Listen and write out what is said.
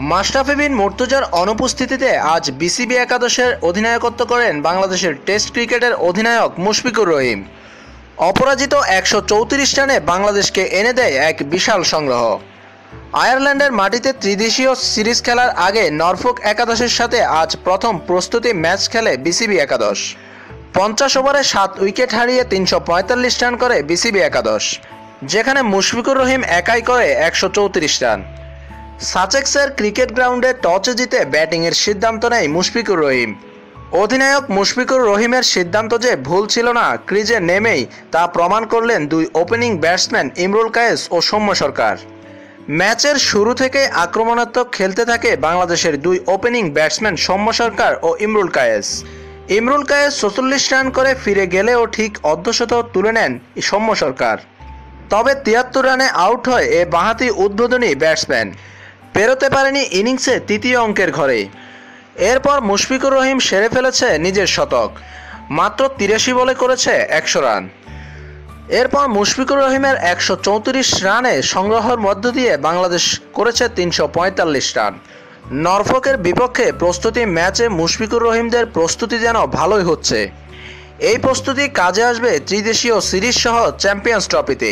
মাশরাফি বিন মুর্তজার অনুপস্থিতিতে আজ বিসিবি একাদশের অধিনায়কত্ব করেন বাংলাদেশের টেস্ট ক্রিকেটের অধিনায়ক মুশফিকুর রহিম। অপরাজিত একশো চৌত্রিশ রানে বাংলাদেশকে এনে দেয় এক বিশাল সংগ্রহ। আয়ারল্যান্ডের মাটিতে ত্রিদেশীয় সিরিজ খেলার আগে নরফোক একাদশের সাথে আজ প্রথম প্রস্তুতি ম্যাচ খেলে বিসিবি একাদশ। পঞ্চাশ ওভারে সাত উইকেট হারিয়ে তিনশো পঁয়তাল্লিশ রান করে বিসিবি একাদশ, যেখানে মুশফিকুর রহিম একাই করে একশো চৌত্রিশ রান। সাচেক্সের ক্রিকেট গ্রাউন্ডে টসে জিতে ব্যাটিংয়ের সিদ্ধান্ত নেয় মুশফিকুর রহিম। অধিনায়ক মুশফিকুর রহিমের সিদ্ধান্ত যে ভুল ছিল না, ক্রিজে নেমেই তা প্রমাণ করলেন দুই ওপেনিং ব্যাটসম্যান ইমরুল কায়েস ও সৌম্য সরকার। ম্যাচের শুরু থেকে আক্রমণাত্মক খেলতে থাকে বাংলাদেশের দুই ওপেনিং ব্যাটসম্যান সৌম্য সরকার ও ইমরুল কায়েস। ইমরুল কায়েস চৌচল্লিশ রান করে ফিরে গেলেও ঠিক অর্ধশত তুলে নেন সৌম্য সরকার। তবে তিয়াত্তর রানে আউট হয় এ বাঁহাতি উদ্বোধনী ব্যাটসম্যান। পেরোতে পারেনি ইনিংসে তৃতীয় অঙ্কের ঘরে। এরপর মুশফিকুর রহিম সেরে ফেলেছে নিজের শতক। মাত্র তিরাশি বলে করেছে একশো রান। এরপর মুশফিকুর রহিমের একশো চৌত্রিশ রানে সংগ্রহের মধ্য দিয়ে বাংলাদেশ করেছে তিনশো পঁয়তাল্লিশ রান। নরফকের বিপক্ষে প্রস্তুতি ম্যাচে মুশফিকুর রহিমদের প্রস্তুতি যেন ভালোই হচ্ছে। এই প্রস্তুতি কাজে আসবে ত্রিদেশীয় সিরিজ সহ চ্যাম্পিয়ন্স ট্রফিতে।